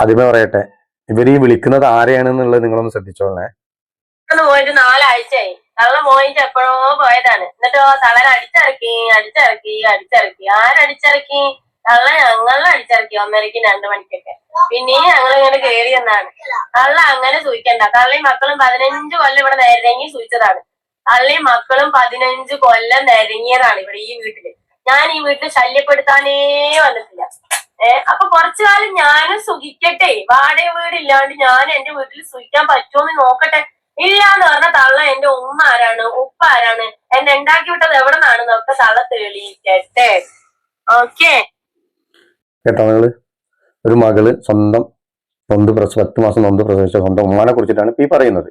ആദ്യമേ പറയട്ടെ ഇവർ ഈ വിളിക്കുന്നത് ആരെയാണെന്നുള്ളത് നിങ്ങളൊന്ന് ശ്രദ്ധിച്ചോളേ പോയിട്ട് നാലാഴ്ചയായി. തള്ള പോയിട്ട് എപ്പോഴോ പോയതാണ്. എന്നിട്ടോ തള്ളൻ അടിച്ചിറക്കി അടിച്ചിറക്കി അടിച്ചിറക്കി. ആരടിച്ചിറക്കി തള്ള ഞങ്ങളെ അടിച്ചിറക്കി ഒന്നരക്ക് രണ്ടു മണിക്കൊക്കെ. പിന്നെയും ഞങ്ങൾ ഇങ്ങനെ കേറി എന്നാണ് തള്ള അങ്ങനെ സൂയിക്കണ്ട. തള്ളയും മക്കളും പതിനഞ്ച് കൊല്ലം ഇവിടെ നേരങ്ങി സൂയിച്ചതാണ്. തള്ളയും മക്കളും പതിനഞ്ച് കൊല്ലം നേരങ്ങിയതാണ് ഇവിടെ ഈ വീട്ടിൽ. ഞാൻ ഈ വീട്ടിൽ ശല്യപ്പെടുത്താനേ വന്നിട്ടില്ല. അപ്പൊ കുറച്ചു കാലം ഞാനും സുഖിക്കട്ടെ. വാടക വീടില്ലാണ്ട് ഞാൻ എന്റെ വീട്ടിൽ സുഖിക്കാൻ പറ്റുമോന്ന് നോക്കട്ടെ. ഇല്ല എന്ന് പറഞ്ഞ തള്ള എന്റെ ഉമ്മ ആരാണ്? ഉപ്പ ആരാണ്? എന്നെ ഉണ്ടാക്കി വിട്ടത് എവിടെ നിന്നാണെന്നൊക്കെ തള്ള തെളിയിക്കട്ടെ. ഓക്കെ. കേട്ടോ നിങ്ങൾ ഒരു മകൾ സ്വന്തം നൊന്ത് പ്രസ പത്ത് മാസം നൊന്ത് പ്രസവിച്ച സ്വന്തം ഉമ്മാനെ കുറിച്ചിട്ടാണ് ഈ പറയുന്നത്.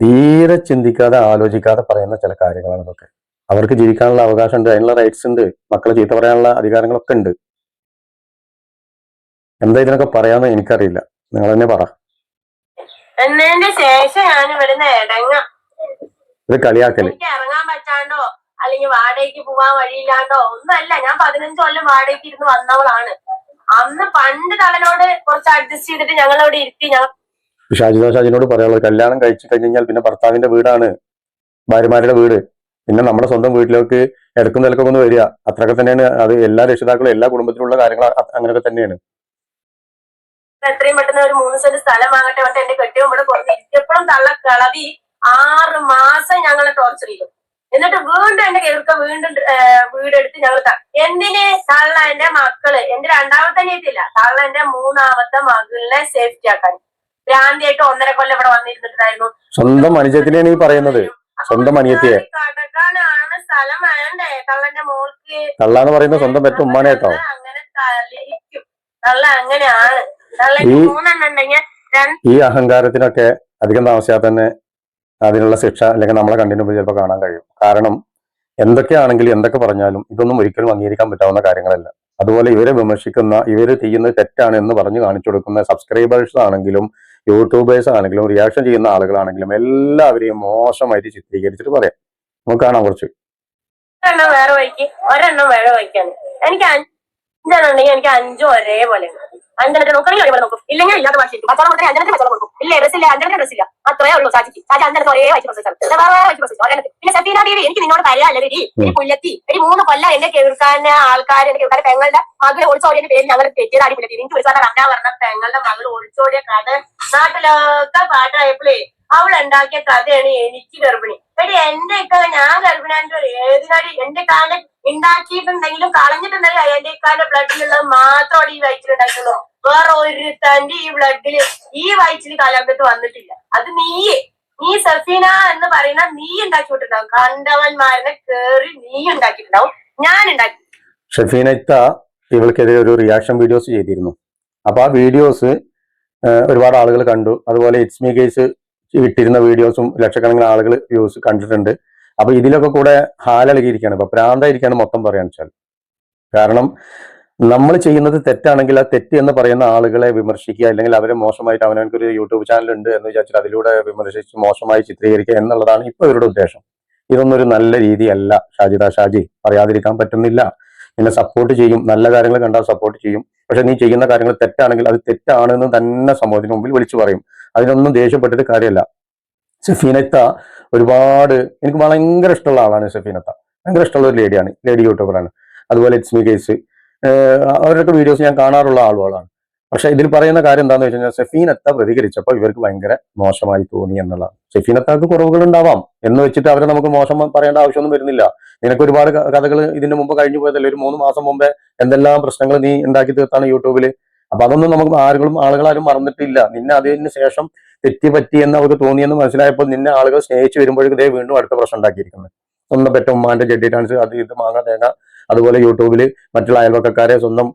തീരെ ചിന്തിക്കാതെ ആലോചിക്കാതെ പറയുന്ന ചില കാര്യങ്ങളാണ് ഇതൊക്കെ. അവർക്ക് ജീവിക്കാനുള്ള അവകാശമുണ്ട് അതിനുള്ള റൈറ്റ്സ് ഉണ്ട് മക്കളെ ചീത്ത പറയാനുള്ള അധികാരങ്ങളൊക്കെ ഉണ്ട്. എന്താ ഇതിനൊക്കെ പറയാന്ന് എനിക്കറിയില്ല. നിങ്ങൾ തന്നെ പറ. എന്നതിന്റെ ശേഷം ഞാൻ ഇവിടുന്ന് ഇടങ്ങ. ഇത് കളിയാക്കൽ. ഇറങ്ങാൻ പറ്റാണ്ടോ? അല്ലെങ്കിൽ വാടകയ്ക്ക് പോവാൻ വഴിയില്ലാണ്ടോ? ഒന്നല്ല ഞാൻ പതിനഞ്ച് കൊല്ലം വാടകയ്ക്ക് ഇരുന്ന് വന്നവളാണ്. അന്ന് പണ്ട് കുറച്ച് അഡ്ജസ്റ്റ് ചെയ്തിട്ട് ഞങ്ങൾ അവിടെ ഇരുത്തി ഞങ്ങൾ ഷാജിദ ഷാജിനോട് പറയാനുള്ളത് കല്യാണം കഴിച്ചു കഴിഞ്ഞാൽ പിന്നെ ഭർത്താവിന്റെ വീടാണ് ഭാര്യമാരുടെ വീട്. പിന്നെ നമ്മുടെ സ്വന്തം വീട്ടിലേക്ക് ഇടക്കും നിലക്കൊക്കെ ഒന്ന് വരിക. അത്രയൊക്കെ തന്നെയാണ് അത് എല്ലാ രക്ഷിതാക്കളും എല്ലാ കുടുംബത്തിലുള്ള കാര്യങ്ങൾ അങ്ങനെയൊക്കെ തന്നെയാണ്. എത്രയും പെട്ടെന്ന് ഒരു മൂന്ന് സെന്റ് സ്ഥലം വാങ്ങട്ടെ പറഞ്ഞിട്ട് എന്റെ കെട്ടിയും ഇവിടെ കുറഞ്ഞ് തള്ള കളവി ആറ് മാസം ഞങ്ങളെ ടോർച്ചർ ചെയ്തു. എന്നിട്ട് വീണ്ടും എന്റെ കേൾക്ക വീണ്ടും വീടെടുത്ത് ഞങ്ങൾ എന്തിനെ തള്ള എന്റെ മക്കൾ? എന്റെ രണ്ടാമത്തെ അനിയത്തില്ല തള്ള എന്റെ മൂന്നാമത്തെ മകളിനെ സേഫ്റ്റി ആക്കാൻ. ഭ്രാന്തിയായിട്ട് ഒന്നര കൊല്ലം ഇവിടെ വന്നിരുന്നിട്ടായിരുന്നു സ്വന്തം അനുജത്തിനെയാണ് ഈ പറയുന്നത്. സ്വന്തം അനിയത്തിയെ. സ്ഥലം വേണ്ടേ? കള്ളന്റെ മോൾക്ക് കള്ളാന്ന് പറയുന്ന സ്വന്തം പെറ്റ ഉമ്മാനെ കേട്ടോ. അങ്ങനെ അങ്ങനെയാണ്. ഈ- അഹങ്കാരത്തിനൊക്കെ അധികം താമസിയാതെ തന്നെ അതിനുള്ള ശിക്ഷ അല്ലെങ്കിൽ നമ്മളെ കണ്ടിന്യൂ ചിലപ്പോൾ കാണാൻ കഴിയും. കാരണം എന്തൊക്കെയാണെങ്കിലും എന്തൊക്കെ പറഞ്ഞാലും ഇതൊന്നും ഒരിക്കലും അംഗീകരിക്കാൻ പറ്റാവുന്ന കാര്യങ്ങളല്ല. അതുപോലെ ഇവരെ വിമർശിക്കുന്ന ഇവർ ചെയ്യുന്നത് തെറ്റാണ് എന്ന് പറഞ്ഞു കാണിച്ചു കൊടുക്കുന്ന സബ്സ്ക്രൈബേഴ്സ് ആണെങ്കിലും യൂട്യൂബേഴ്സ് ആണെങ്കിലും റിയാക്ഷൻ ചെയ്യുന്ന ആളുകളാണെങ്കിലും എല്ലാവരെയും മോശമായിട്ട് ചിത്രീകരിച്ചിട്ട് പറയാം. നമുക്ക് കാണാം കുറച്ച്. ഒരെണ്ണം വേറെ വഴിക്ക് ഒരെണ്ണം വേറെ വഴിക്കാണ്. എനിക്ക് അഞ്ചെണ്ണം ഉണ്ടെങ്കിൽ എനിക്ക് അഞ്ചും ഒരേപോലെ അഞ്ചെണ്ണത്തിന് നോക്കണമെങ്കിൽ ഒരേപോലെ നോക്കും. ഇല്ലെങ്കിൽ ഇല്ലാത്ത ഭാഷ മച്ചോളം കൊടുത്താൽ അഞ്ചെണ്ണത്തിന് മച്ചോളം കൊടുക്കും. ഇല്ല ഡ്രസ് ഇല്ല അഞ്ചെണ്ണത്തിന് ഡ്രസ് ഇല്ല. അത്രേ ഉള്ളൂ സാജിക്ക്. സാജി അഞ്ചെണ്ണത്തിന് ഒരേ വൈറ്റ് ഒരെണ്ണത്തിൽ. പിന്നെ സഫീന ബീവി എനിക്ക് നിന്നോട് പറയാല്ലേ ഈ പുല്ലത്തി. ഒരു മൂന്ന് കൊല്ലം എന്റെ കേൾക്കാൻ ആൾക്കാർ എന്റെ കേൾക്കാൻ പെങ്ങളുടെ മകളെ ഒളിച്ചോടിയ പേര് ഞങ്ങൾ തെറ്റിയതാടി പുല്ലത്തി. എനിക്ക് വിളിച്ചാൽ അമ്മ പറഞ്ഞ പെങ്ങളുടെ മകൾ ഒളിച്ചോടിയ കഥ നാട്ടിലൊക്കെ പാട്ടായപ്പോഴേ അവൾ ഉണ്ടാക്കിയ കഥയാണ് എനിക്ക് ഗർഭിണി. എടി എന്റെ ഇക്ക ഞാൻ ഗർഭിണിയാണെങ്കിൽ ഏതിനാടി എന്റെ കാലം ഉണ്ടാക്കിയിട്ടുണ്ടെങ്കിലും കളഞ്ഞിട്ടുണ്ടെങ്കിൽ എന്റെ ഇക്കാന്റെ ബ്ലഡിലുള്ളത് മാത്രമാണ് ഈ വയറ്റിലുണ്ടായിട്ടുള്ളൂ വേറെ ഒരു തന്റെ ഈ ബ്ലഡിൽ ഈ വയറ്റിൽ കലർന്നിട്ട് വന്നിട്ടില്ല. അത് നീയേ നീ സഫീന എന്ന് പറയുന്ന നീ ഉണ്ടാക്കി വിട്ടിട്ടുണ്ടാവും കണ്ടവന്മാരനെ കേറി നീ ഉണ്ടാക്കിയിട്ടുണ്ടാവും. ഞാൻ ഉണ്ടാക്കി. ഷഫീനത്ത ഇവൾക്കെതിരെ ഒരു റിയാക്ഷൻ വീഡിയോസ് ചെയ്തിരുന്നു. അപ്പൊ ആ വീഡിയോസ് ഒരുപാട് ആളുകൾ കണ്ടു. അതുപോലെ ഇറ്റ്സ് മീ കേസ് ഇട്ടിരുന്ന വീഡിയോസും ലക്ഷക്കണക്കിന് ആളുകൾ വ്യൂസ് കണ്ടിട്ടുണ്ട്. അപ്പൊ ഇതിലൊക്കെ കൂടെ ഹാലളകിയിരിക്കുകയാണ്. ഇപ്പൊ പ്രാന്തായിരിക്കാണ് മൊത്തം പറയാന്ന് വെച്ചാൽ കാരണം നമ്മൾ ചെയ്യുന്നത് തെറ്റാണെങ്കിൽ ആ തെറ്റ് എന്ന് പറയുന്ന ആളുകളെ വിമർശിക്കുക അല്ലെങ്കിൽ അവരെ മോശമായിട്ട് അവനവർക്ക് ഒരു യൂട്യൂബ് ചാനൽ ഉണ്ട് എന്ന് വിചാരിച്ചിട്ട് അതിലൂടെ വിമർശിച്ച് മോശമായി ചിത്രീകരിക്കുക എന്നുള്ളതാണ് ഇപ്പൊ ഇവരുടെ ഉദ്ദേശം. ഇതൊന്നൊരു നല്ല രീതിയല്ല ഷാജിദ ഷാജി. പറയാതിരിക്കാൻ പറ്റുന്നില്ല. നിന്നെ സപ്പോർട്ട് ചെയ്യും. നല്ല കാര്യങ്ങൾ കണ്ടാൽ സപ്പോർട്ട് ചെയ്യും. പക്ഷെ നീ ചെയ്യുന്ന കാര്യങ്ങൾ തെറ്റാണെങ്കിൽ അത് തെറ്റാണെന്ന് തന്നെ സമൂഹത്തിന് മുമ്പിൽ വിളിച്ചു പറയും. അതിനൊന്നും ദേഷ്യപ്പെട്ടിട്ട് കാര്യമല്ല. സഫീനത്ത ഒരുപാട് എനിക്ക് ഭയങ്കര ഇഷ്ടമുള്ള ആളാണ് സഫീനത്ത. ഭയങ്കര ഇഷ്ടമുള്ള ഒരു ലേഡിയാണ്. ലേഡി യൂട്യൂബറാണ്. അതുപോലെ ഇറ്റ്സ് മീ കേസ് അവരുടെയൊക്കെ വീഡിയോസ് ഞാൻ കാണാറുള്ള ആളുകളാണ്. പക്ഷെ ഇതിൽ പറയുന്ന കാര്യം എന്താണെന്ന് വെച്ച് കഴിഞ്ഞാൽ സഫീനത്ത പ്രതികരിച്ചപ്പോൾ ഇവർക്ക് ഭയങ്കര മോശമായി തോന്നി എന്നുള്ളതാണ്. സെഫീനത്താക്ക് കുറവുകൾ ഉണ്ടാവാം എന്ന് വെച്ചിട്ട് അവരെ നമുക്ക് മോശം പറയേണ്ട ആവശ്യമൊന്നും വരുന്നില്ല. നിനക്ക് ഒരുപാട് കഥകൾ ഇതിന് മുമ്പ് കഴിഞ്ഞു പോയതല്ലേ? ഒരു മൂന്ന് മാസം മുമ്പേ എന്തെല്ലാം പ്രശ്നങ്ങൾ നീ ഉണ്ടാക്കി തീർത്താണ് യൂട്യൂബിൽ അപ്പൊ അതൊന്നും നമുക്ക് ആളുകളും ആളുകളാരും മറന്നിട്ടില്ല. നിന്നെ അതിന് ശേഷം തെറ്റി പറ്റി എന്ന് അവർക്ക് തോന്നിയെന്ന് മനസ്സിലായപ്പോൾ നിന്നെ ആളുകൾ സ്നേഹിച്ചു വരുമ്പോഴേക്കും ഇതേ വീണ്ടും അടുത്ത പ്രശ്നം ഉണ്ടാക്കിയിരിക്കുന്നത് സ്വന്തം പെറ്റ ഉമ്മാന്റെ ജഡ്ഡി ഡാൻസ് അത് ഇത് മാങ്ങ തേങ്ങ അതുപോലെ യൂട്യൂബിൽ മറ്റുള്ള അയൽവക്കക്കാരെ സ്വന്തം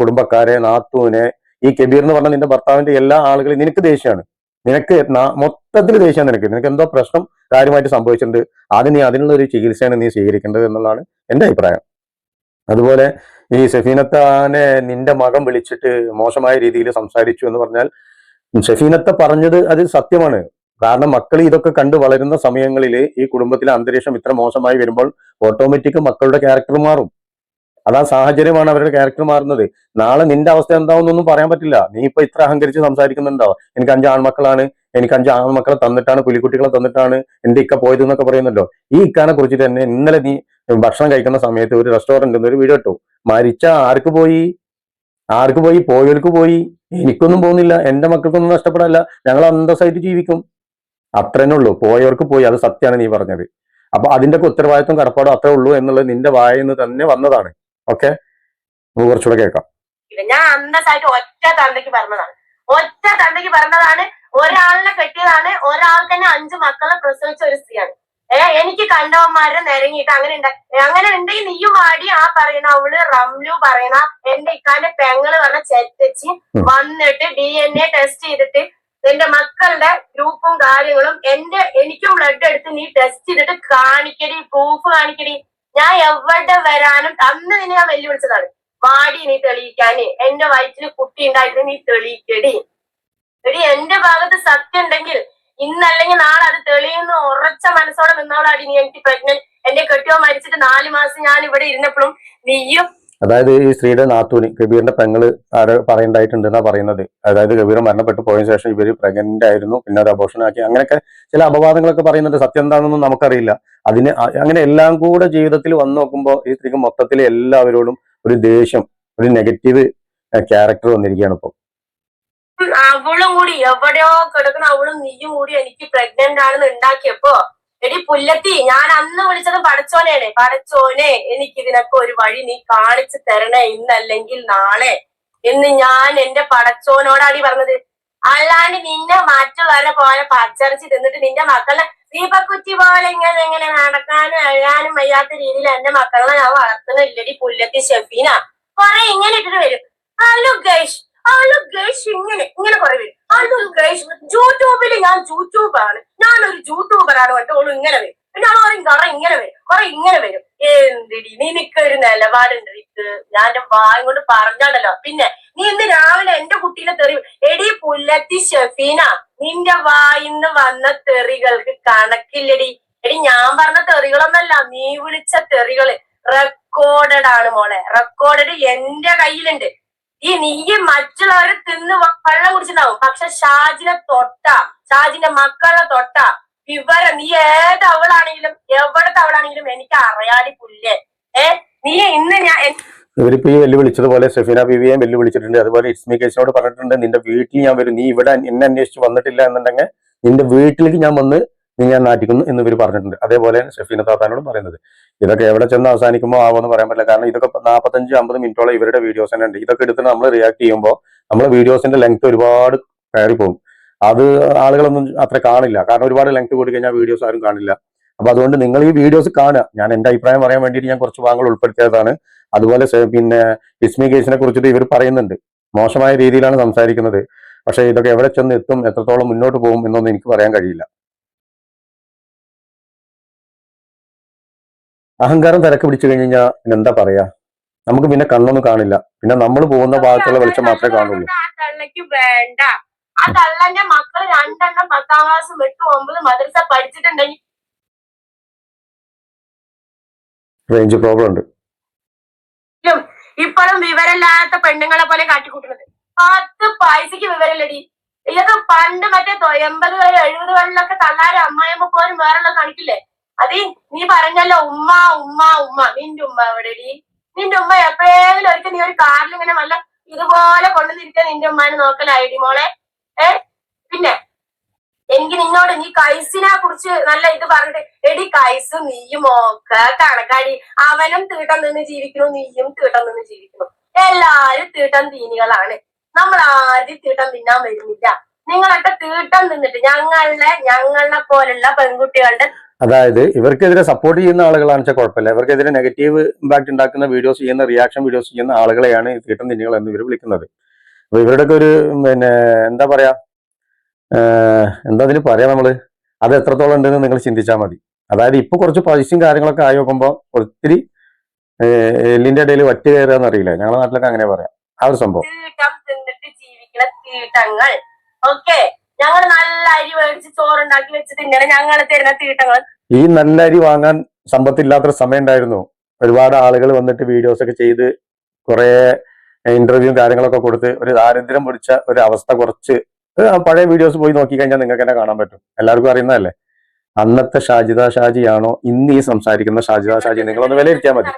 കുടുംബക്കാരെ നാത്തൂനെ ഈ കബീർ എന്ന് പറഞ്ഞ നിന്റെ ഭർത്താവിന്റെ എല്ലാ ആളുകളും നിനക്ക് ദേഷ്യമാണ്. നിനക്ക് മൊത്തത്തിൽ ദേഷ്യമാണ് നിനക്ക്. നിനക്ക് എന്തോ പ്രശ്നം കാര്യമായിട്ട് സംഭവിച്ചിട്ടുണ്ട്. അതിന് അതിനുള്ള ഒരു ചികിത്സയാണ് നീ സ്വീകരിക്കേണ്ടത് എന്നുള്ളതാണ് എന്റെ അഭിപ്രായം. അതുപോലെ ഈ സഫീനത്താനെ നിന്റെ മകൻ വിളിച്ചിട്ട് മോശമായ രീതിയിൽ സംസാരിച്ചു എന്ന് പറഞ്ഞാൽ ഷഫീനത്ത പറഞ്ഞത് അത് സത്യമാണ്. കാരണം മക്കൾ ഇതൊക്കെ കണ്ടു വളരുന്ന സമയങ്ങളിൽ ഈ കുടുംബത്തിലെ അന്തരീക്ഷം ഇത്ര മോശമായി വരുമ്പോൾ ഓട്ടോമാറ്റിക് മക്കളുടെ ക്യാരക്ടർ മാറും. അതാ സാഹചര്യമാണ് അവരുടെ ക്യാരക്ടർ മാറുന്നത്. നാളെ നിന്റെ അവസ്ഥ എന്താവുന്നൊന്നും പറയാൻ പറ്റില്ല. നീ ഇപ്പൊ ഇത്ര അഹങ്കരിച്ച് സംസാരിക്കുന്നുണ്ടോ? എനിക്ക് അഞ്ച് ആൺമക്കളാണ്. എനിക്ക് അഞ്ച് ആൺമക്കളെ തന്നിട്ടാണ് പുലിക്കുട്ടികളെ തന്നിട്ടാണ് എന്റെ ഇക്ക പോയത് എന്നൊക്കെ പറയുന്നല്ലോ ഈ ഇക്കാനെ കുറിച്ചിട്ട് തന്നെ ഇന്നലെ നീ ഭക്ഷണം കഴിക്കുന്ന സമയത്ത് ഒരു റെസ്റ്റോറന്റിൽ നിന്ന് ഒരു വീഡിയോ ഇട്ടു. മരിച്ച ആർക്ക് പോയി? ആർക്ക് പോയി? പോയവർക്ക് പോയി. എനിക്കൊന്നും പോകുന്നില്ല. എന്റെ മക്കൾക്കൊന്നും നഷ്ടപ്പെടാല്ല ഞങ്ങൾ അന്തസ്സായിട്ട് ജീവിക്കും. അത്രേ ഉള്ളൂ. പോയവർക്ക് പോയി. അത് സത്യമാണ് നീ പറഞ്ഞത്. അപ്പൊ ഒക്കെ ഉത്തരവാദിത്വം കടപ്പാടും അത്രേ ഉള്ളൂ എന്നുള്ളത് നിന്റെ വായിൽ നിന്ന് തന്നെ വന്നതാണ്. ഓക്കെ? നമുക്ക് കുറച്ചുകൂടെ കേൾക്കാം. ഞാൻ അന്തസ്സായിട്ട് ഒറ്റ തന്തയ്ക്ക് പറഞ്ഞതാണ്. ഒറ്റ തന്തയ്ക്ക് പറഞ്ഞതാണ്. ഒരാളിനെ കെട്ടിയതാണ്. ഒരാൾ തന്നെ അഞ്ചു മക്കളെ പ്രസവിച്ച ഒരു സ്ത്രീയാണ്. ഏ എനിക്ക് കണ്ടവന്മാരെ നിരങ്ങിയിട്ട് അങ്ങനെ ഉണ്ട് അങ്ങനെ ഉണ്ടെങ്കിൽ നീയും വാടി ആ പറയുന്ന അവൾ റംലു പറയുന്ന എന്റെ ഇക്കാന്റെ പെങ്ങൾ പറഞ്ഞ ചെറ്റച്ച് വന്നിട്ട് ഡി എൻ എ ടെസ്റ്റ് ചെയ്തിട്ട് എന്റെ മക്കളുടെ ഗ്രൂപ്പും കാര്യങ്ങളും എന്റെ എനിക്കും ബ്ലഡ് എടുത്ത് നീ ടെസ്റ്റ് ചെയ്തിട്ട് കാണിക്കടി പ്രൂഫ് കാണിക്കടി. ഞാൻ എവിടെ വരാനും അന്ന് നിന്നെ ഞാൻ വെല്ലുവിളിച്ചതാണ്. വാടി നീ തെളിയിക്കാന്. എന്റെ വയറ്റിൽ കുട്ടി ഉണ്ടായിട്ട് നീ തെളിയിക്കടി. എടി എന്റെ ഭാഗത്ത് സത്യം ഉണ്ടെങ്കിൽ ഇന്നല്ലെങ്കിൽ നാളെ അത് തെളിയുന്ന. ഉറച്ച മനസ്സോടെ നിന്നോളാടി നീ എനിക്ക് പ്രഗ്നന്റ് എന്റെ കെട്ടിയോ മരിച്ചിട്ട് നാല് മാസം ഞാൻ ഇവിടെ ഇരുന്നപ്പോഴും നീയും അതായത് ഈ സ്ത്രീയുടെ നാത്തൂനി കബീറിന്റെ പെങ്ങൾ ആര് പറയണ്ടായിട്ടുണ്ട് എന്നാ പറയുന്നത്. അതായത് കബീർ മരണപ്പെട്ടു പോയ ശേഷം ഇവർ പ്രഗ്നന്റ് ആയിരുന്നു. പിന്നെ അത് അബോഷൻ ആക്കി. അങ്ങനെയൊക്കെ ചില അപവാദങ്ങളൊക്കെ പറയുന്നുണ്ട്. സത്യം എന്താണെന്നൊന്നും നമുക്കറിയില്ല. അതിന് അങ്ങനെ എല്ലാം കൂടെ ജീവിതത്തിൽ വന്നു നോക്കുമ്പോൾ ഈ സ്ത്രീക്ക് മൊത്തത്തിൽ എല്ലാവരോടും ഒരു ദേഷ്യം ഒരു നെഗറ്റീവ് ക്യാരക്ടർ വന്നിരിക്കുകയാണ് ഇപ്പൊ. ഉം, അവളും കൂടി എവിടെയോ കിടക്കുന്ന അവളും നീയും കൂടി എനിക്ക് പ്രഗ്നന്റ് ആണെന്ന് ഉണ്ടാക്കിയപ്പോ എടി പുല്ലത്തി ഞാൻ അന്ന് വിളിച്ചത് പടച്ചോനെയാണ്. പടച്ചോനെ എനിക്ക് ഇതിനൊക്കെ ഒരു വഴി നീ കാണിച്ചു തരണേ ഇന്നല്ലെങ്കിൽ നാളെ എന്ന് ഞാൻ എന്റെ പടച്ചോനോടാടി പറഞ്ഞത്. അല്ലാണ്ട് നിന്നെ മറ്റുള്ളവരെ പോലെ പച്ചറിച്ച് തിന്നിട്ട് നിന്റെ മക്കളെ ദീപക്കുറ്റി പോലെ ഇങ്ങനെ ഇങ്ങനെ നടക്കാനും എഴുതാനും വയ്യാത്ത രീതിയിൽ എന്റെ മക്കളെ ഞാൻ വളർത്തുന്നില്ലടി പുല്ലത്തി ഷെഫീന. കൊറേ ഇങ്ങനെ ഇട്ടിട്ട് വരും. ഹലോ ഗൈഷ് ഹലോ ഗൈസ് ഇങ്ങനെ ഇങ്ങനെ വരും ഹലോ ഗൈസ് യൂട്യൂബിൽ ഞാൻ യൂട്യൂബാണ് ഞാനൊരു യൂട്യൂബറാണ് ഓൾ ഇങ്ങനെ വരും. പിന്നെ അവൾ പറയും കുറെ ഇങ്ങനെ വരും. കുറെ ഇങ്ങനെ വരും. എന്തിടി? നിനക്കൊരു നിലപാടുണ്ട് ഇത് ഞാൻ വായും കൊണ്ട് പറഞ്ഞാണ്ടല്ലോ പിന്നെ നീ ഇന്ന് രാവിലെ എന്റെ കുട്ടീനെ തെറി എടി പുല്ലത്തി ഷെഫീന നിന്റെ വായിന്ന് വന്ന തെറികൾക്ക് കണക്കില്ലടി. എടി ഞാൻ പറഞ്ഞ തെറികളൊന്നല്ല. നീ വിളിച്ച തെറികൾ റെക്കോർഡഡ് ആണ് മോളെ. റെക്കോർഡഡ് എന്റെ കയ്യിലുണ്ട്. ഈ നീ മറ്റുള്ളവരെ തിന്ന് വെള്ളം കുടിച്ചിട്ടുണ്ടാവും. പക്ഷെ ഷാജിനെ തൊട്ട ഷാജിന്റെ മക്കളെ തൊട്ട. വിവരം നീ ഏത് അവളാണെങ്കിലും എവിടത്തെ അവളാണെങ്കിലും എനിക്ക് അറിയാടി പുല്ലേ. ഏ? നീ ഇന്ന് ഞാൻ ഇവരിപ്പോ ഈ വെല്ലുവിളിച്ചതുപോലെ സെഫീന ബിവിയെയും വെല്ലുവിളിച്ചിട്ടുണ്ട്. അതുപോലെ ഇസ്മി കേസിനോട് പറഞ്ഞിട്ടുണ്ട് നിന്റെ വീട്ടിൽ ഞാൻ വരും. നീ ഇവിടെ എന്നെ അന്വേഷിച്ച് വന്നിട്ടില്ല എന്നുണ്ടെങ്കിൽ നിന്റെ വീട്ടിലേക്ക് ഞാൻ വന്ന് നീ ഞാൻ നാട്ടിക്കുന്നു എന്ന് ഇവർ പറഞ്ഞിട്ടുണ്ട്. അതേപോലെ ഷെഫീന താത്താനോടും പറയുന്നത്. ഇതൊക്കെ എവിടെ ചെന്ന് അവസാനിക്കുമ്പോൾ ആവുമെന്ന് പറയാൻ പറ്റില്ല. കാരണം ഇതൊക്കെ നാൽപ്പത്തഞ്ച് അമ്പത് മിനിറ്റോളം ഇവരുടെ വീഡിയോസ് തന്നെ ഉണ്ട്. ഇതൊക്കെ എടുത്തിട്ട് നമ്മൾ റിയാക്ട് ചെയ്യുമ്പോൾ നമ്മൾ വീഡിയോസിന്റെ ലെങ്ത് ഒരുപാട് കയറി പോകും അത് ആളുകളൊന്നും അത്ര കാണില്ല. കാരണം ഒരുപാട് ലെങ്ത് കൂടി കഴിഞ്ഞാൽ വീഡിയോസ് ആരും കാണില്ല. അപ്പൊ അതുകൊണ്ട് നിങ്ങൾ ഈ വീഡിയോസ് കാണുക. ഞാൻ എന്റെ അഭിപ്രായം പറയാൻ വേണ്ടിയിട്ട് ഞാൻ കുറച്ച് ഭാഗങ്ങൾ ഉൾപ്പെടുത്തിയതാണ്. അതുപോലെ പിന്നെ ഇസ്മി കേസിനെ കുറിച്ചിട്ട് ഇവർ പറയുന്നുണ്ട്. മോശമായ രീതിയിലാണ് സംസാരിക്കുന്നത്. പക്ഷേ ഇതൊക്കെ എവിടെ ചെന്ന് എത്തും എത്രത്തോളം മുന്നോട്ട് പോകും എന്നൊന്നും എനിക്ക് പറയാൻ കഴിയില്ല. അഹങ്കാരം തിരക്ക് പിടിച്ചു കഴിഞ്ഞു കഴിഞ്ഞാൽ പിന്നെ എന്താ പറയാ? നമുക്ക് പിന്നെ കണ്ണൊന്നും കാണില്ല. പിന്നെ നമ്മൾ പോകുന്ന ഭാഗത്തുള്ള വെളിച്ചം മാത്രമേ കാണുള്ളൂ. വേണ്ട. ആ തള്ളന്റെ മക്കൾ രണ്ടെണ്ണം പത്താം ക്ലാസ് എട്ട് ഒമ്പത് മദ്രസ പഠിച്ചിട്ടുണ്ടെങ്കിൽ റേഞ്ച് പ്രോബ്ലം ഉണ്ട്. ഇപ്പോഴും വിവരമില്ലാത്ത പെണ്ണുങ്ങളെ പോലെ കാട്ടിക്കൂട്ടുന്നത്. പത്ത് പൈസക്ക് വിവരമില്ലടി. ഇതൊക്കെ പണ്ട് മറ്റേ എൺപത് വരെ എഴുപത് എഴുപതുകളിലൊക്കെ തള്ളാരും അമ്മായിമ്മ പോലും വേറെ കാണിക്കില്ലേ? അത് നീ പറഞ്ഞല്ലോ ഉമ്മ ഉമ്മ ഉമ്മ. നിന്റെ ഉമ്മ എവിടെടി? നിന്റെ ഉമ്മ എപ്പോഴെങ്കിലും ഒരിക്കൽ നീ ഒരു കാറിൽ ഇങ്ങനെ വല്ല ഇതുപോലെ കൊണ്ടുവന്നിരിക്കാൻ നിന്റെ ഉമ്മാനെ നോക്കലായിടി മോളെ? ഏ? പിന്നെ എനിക്ക് നിന്നോട് നീ കൈസിനെ കുറിച്ച് നല്ല ഇത് പറഞ്ഞിട്ട് എടി കൈസ് നീയും ഒക്കെ കണക്കാടി. അവനും തീട്ടം നിന്ന് ജീവിക്കുന്നു നീയും തീട്ടം നിന്ന് ജീവിക്കുന്നു. എല്ലാരും തീട്ടം തീനികളാണ്. നമ്മൾ ആദ്യം തീട്ടം തിന്നാൻ വരുന്നില്ല. നിങ്ങളൊക്കെ തീട്ടം തിന്നിട്ട് ഞങ്ങളുടെ ഞങ്ങളെ പോലുള്ള പെൺകുട്ടികളുടെ അതായത് ഇവർക്കെതിരെ സപ്പോർട്ട് ചെയ്യുന്ന ആളുകളാണെന്ന് വെച്ചാൽ കുഴപ്പമില്ല. ഇവർക്കെതിരെ നെഗറ്റീവ് ഇമ്പാക്ട് ഉണ്ടാക്കുന്ന വീഡിയോസ് ചെയ്യുന്ന റിയാക്ഷൻ വീഡിയോസ് ചെയ്യുന്ന ആളുകളെയാണ് തീട്ടം തിന്നികൾ എന്ന് ഇവർ വിളിക്കുന്നത്. അപ്പൊ ഇവരുടെയൊക്കെ ഒരു പിന്നെ എന്താ പറയാ എന്താ അതിന് പറയാ നമ്മൾ? അത് എത്രത്തോളം ഉണ്ടെന്ന് നിങ്ങൾ ചിന്തിച്ചാൽ മതി. അതായത് ഇപ്പൊ കുറച്ച് പൈസയും കാര്യങ്ങളൊക്കെ ആയി നോക്കുമ്പോൾ ഒത്തിരി എല്ലിന്റെ ഇടയിൽ വറ്റ് കയറുക എന്നറിയില്ല ഞങ്ങളുടെ നാട്ടിലൊക്കെ അങ്ങനെ പറയാം. ആ ഒരു സംഭവം. ഓക്കേ? മേടിച്ച് വെച്ചിട്ട് വെച്ച് തിന്നണ ഞങ്ങൾ തരുന്ന തീട്ടങ്ങൾ ഈ നല്ല അരി വാങ്ങാൻ സമ്പത്തില്ലാത്തൊരു സമയം ഉണ്ടായിരുന്നു ഒരുപാട് ആളുകൾ വന്നിട്ട് വീഡിയോസ് ഒക്കെ ചെയ്ത് കുറെ ഇന്റർവ്യൂ കാര്യങ്ങളൊക്കെ കൊടുത്ത് ഒരു ദാരിദ്ര്യം പിടിച്ച ഒരു അവസ്ഥ കുറച്ച്. പഴയ വീഡിയോസ് പോയി നോക്കി കഴിഞ്ഞാൽ നിങ്ങൾക്ക് തന്നെ കാണാൻ പറ്റും. എല്ലാവർക്കും അറിയുന്നതല്ലേ? അന്നത്തെ ഷാജിദ ഷാജിയാണോ ഇന്ന് ഈ സംസാരിക്കുന്ന ഷാജിദ ഷാജി? നിങ്ങളൊന്ന് വിലയിരുത്തിയാൽ മതി.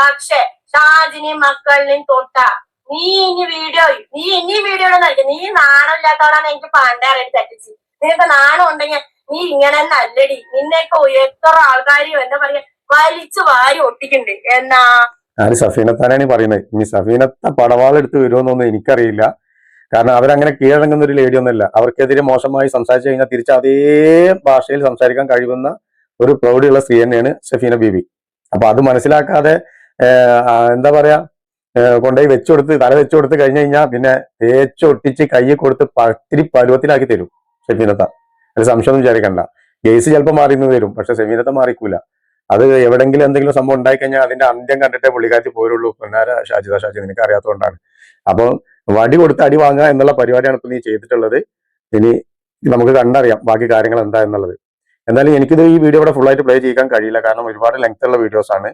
പക്ഷേ ഷാജിനെയും ഷാജിനി മക്കളിനെയും തൊട്ട. നീ ഇനി വീഡിയോ നീ ഇനി വീഡിയോ നൽകി നീ നാണമില്ലാത്തവളാണ് എനിക്ക് പണ്ടാറായി തെറ്റിച്ച് നിനക്ക് നാണം ഉണ്ടെങ്കിൽ നീ ഇങ്ങനെ തന്നെ അല്ലടി. നിന്നെയൊക്കെ എത്ര ആൾക്കാരും എന്താ പറയാ വലിച്ചു വാരി ഒട്ടിക്കുന്നുണ്ട് എന്നാ? ഞാൻ സഫീനത്താനാണ് പറയുന്നത് ഇനി സഫീനത്തെ പടവാളെടുത്ത് വരുമെന്നൊന്നും എനിക്കറിയില്ല. കാരണം അവരങ്ങനെ കീഴടങ്ങുന്ന ഒരു ലേഡി ഒന്നുമല്ല. അവർക്കെതിരെ മോശമായി സംസാരിച്ചു കഴിഞ്ഞാൽ തിരിച്ച് അതേ ഭാഷയിൽ സംസാരിക്കാൻ കഴിയുന്ന ഒരു പ്രൗഢിയുള്ള സ്ത്രീ തന്നെയാണ് സഫീന ബീബി അപ്പൊ അത് മനസ്സിലാക്കാതെ എന്താ പറയാ കൊണ്ടുപോയി വെച്ചുകൊടുത്ത് തല വെച്ചുകൊടുത്ത് കഴിഞ്ഞു കഴിഞ്ഞാൽ പിന്നെ തേച്ചൊട്ടിച്ച് കൈ കൊടുത്ത് പത്തിരി പരുവത്തിലാക്കി തരും ഷെഫീനത്ത ഒരു സംശയം വിചാരിക്കണ്ട. ഗെയ്സ് ചിലപ്പോൾ മാറിന്ന് തരും പക്ഷെ സെമീനത്ത മാറിക്കൂല. അത് എവിടെങ്കിലും എന്തെങ്കിലും സംഭവം ഉണ്ടായി കഴിഞ്ഞാൽ അതിന്റെ അന്ത്യം കണ്ടിട്ടേ പുള്ളിക്കാറ്റി പോരുള്ളൂ. പിന്നാര ഷാജിത ഷാജി നിനക്ക് അറിയാത്തതുകൊണ്ടാണ് അപ്പൊ വടി കൊടുത്ത് അടി വാങ്ങുക എന്നുള്ള പരിപാടിയാണ് ഇപ്പൊ നീ ചെയ്തിട്ടുള്ളത്. ഇനി നമുക്ക് കണ്ടറിയാം ബാക്കി കാര്യങ്ങൾ എന്താ എന്നുള്ളത്. എന്നാലും എനിക്കിത് ഈ വീഡിയോ ഇവിടെ ഫുൾ ആയിട്ട് പ്ലേ ചെയ്യാൻ കഴിയില്ല. കാരണം ഒരുപാട് ലെങ്ത് ഉള്ള വീഡിയോസ് ആണ്.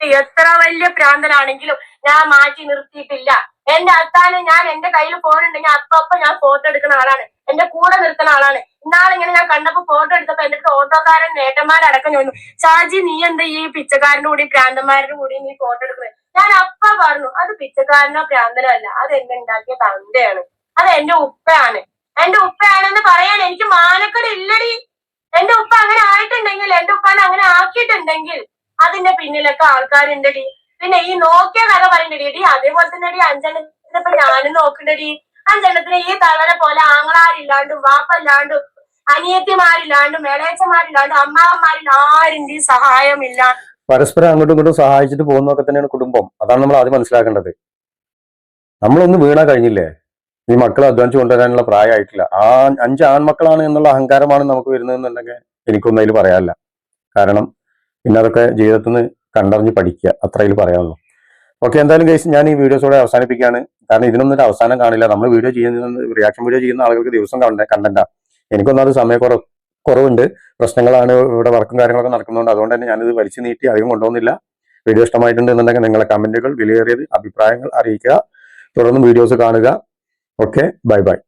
എത്ര വലിയ പ്രാന്തനാണെങ്കിലും ഞാൻ മാറ്റി നിർത്തിയിട്ടില്ല. എന്റെ അത്താന് ഞാൻ എന്റെ കയ്യിൽ ഫോൺ ഉണ്ടെങ്കിൽ അപ്പപ്പ ഞാൻ ഫോട്ടോ എടുക്കുന്ന ആളാണ്. എന്റെ കൂടെ നിർത്തുന്ന ആളാണ്. ഇന്നാളിങ്ങനെ ഞാൻ കണ്ടപ്പോ ഫോട്ടോ എടുത്തപ്പോ എന്റെ ഓട്ടോക്കാരൻ നേട്ടന്മാരടക്കം ചോദിച്ചു. ഷാജി നീ എന്താ ഈ പിച്ചക്കാരന്റെ കൂടി പ്രാന്തന്മാരുടെ കൂടി നീ ഫോട്ടോ എടുക്കുന്നത് ഞാൻ അപ്പ പറഞ്ഞു അത് പിച്ചക്കാരനോ പ്രാന്തനോ അല്ല. അത് എന്നെ ഉണ്ടാക്കിയ തന്തയാണ്. അത് എന്റെ ഉപ്പയാണ്. എന്റെ ഉപ്പയാണെന്ന് പറയാൻ എനിക്ക് മാനക്കട ഇല്ലടി. എന്റെ ഉപ്പ അങ്ങനെ ആയിട്ടുണ്ടെങ്കിൽ എന്റെ ഉപ്പാനെ അങ്ങനെ ആക്കിയിട്ടുണ്ടെങ്കിൽ അതിന്റെ പിന്നിലൊക്കെ ആൾക്കാരുണ്ടടി. പിന്നെ ഈ നോക്കിയ വില പറയണ്ടടി. അതേപോലെ തന്നെ അടി അഞ്ചെണ്ണത്തിന് ഇപ്പൊ ഞാനും നോക്കണ്ടടി. അഞ്ചെണ്ണത്തിന് ഈ തളരെ പോലെ ആങ്ങളാരില്ലാണ്ടും വാപ്പല്ലാണ്ടും അനിയത്തിമാരില്ലാണ്ടും മേളേച്ചമാരില്ലാണ്ടും അമ്മാവന്മാരിൽ ആരിന്റെ സഹായമില്ല പരസ്പരം അങ്ങോട്ടും ഇങ്ങോട്ടും സഹായിച്ചിട്ട് പോകുന്നതൊക്കെ തന്നെയാണ് കുടുംബം. അതാണ് നമ്മൾ ആദ്യം മനസ്സിലാക്കേണ്ടത്. നമ്മളൊന്ന് വീണാ കഴിഞ്ഞില്ലേ? ഈ മക്കളെ അധ്വാനിച്ചു കൊണ്ടുവരാനുള്ള പ്രായമായിട്ടില്ല. ആ അഞ്ച് ആൺമക്കളാണ് എന്നുള്ള അഹങ്കാരമാണ് നമുക്ക് വരുന്നതെന്നുണ്ടെങ്കിൽ എനിക്കൊന്നും അതിൽ പറയാനില്ല. കാരണം പിന്നെ അതൊക്കെ ജീവിതത്തിൽ നിന്ന് കണ്ടറിഞ്ഞ് പഠിക്കുക. അത്രയിൽ പറയാനുള്ളൂ. ഓക്കെ എന്തായാലും കേസ് ഞാൻ ഈ വീഡിയോസോടെ അവസാനിപ്പിക്കുകയാണ്. കാരണം ഇതിനൊന്നും ഒരു അവസാനം കാണില്ല. നമ്മൾ വീഡിയോ ചെയ്യുന്ന റിയാക്ഷൻ വീഡിയോ ചെയ്യുന്ന ആളുകൾക്ക് ദിവസം കണ്ട കണ്ടന്റാ എനിക്കൊന്നും അത് സമയക്കുറ കുറവുണ്ട്. പ്രശ്നങ്ങളാണ് ഇവിടെ വർക്കും കാര്യങ്ങളൊക്കെ നടക്കുന്നതുകൊണ്ട് അതുകൊണ്ട് തന്നെ ഞാനിത് വലിച്ചു നീട്ടി അധികം കൊണ്ടുപോകുന്നില്ല. വീഡിയോ ഇഷ്ടമായിട്ടുണ്ട് എന്നുണ്ടെങ്കിൽ നിങ്ങളെ കമന്റുകൾ വിലയേറിയത് അഭിപ്രായങ്ങൾ അറിയിക്കുക. തുടർന്നും വീഡിയോസ് കാണുക. Okay bye bye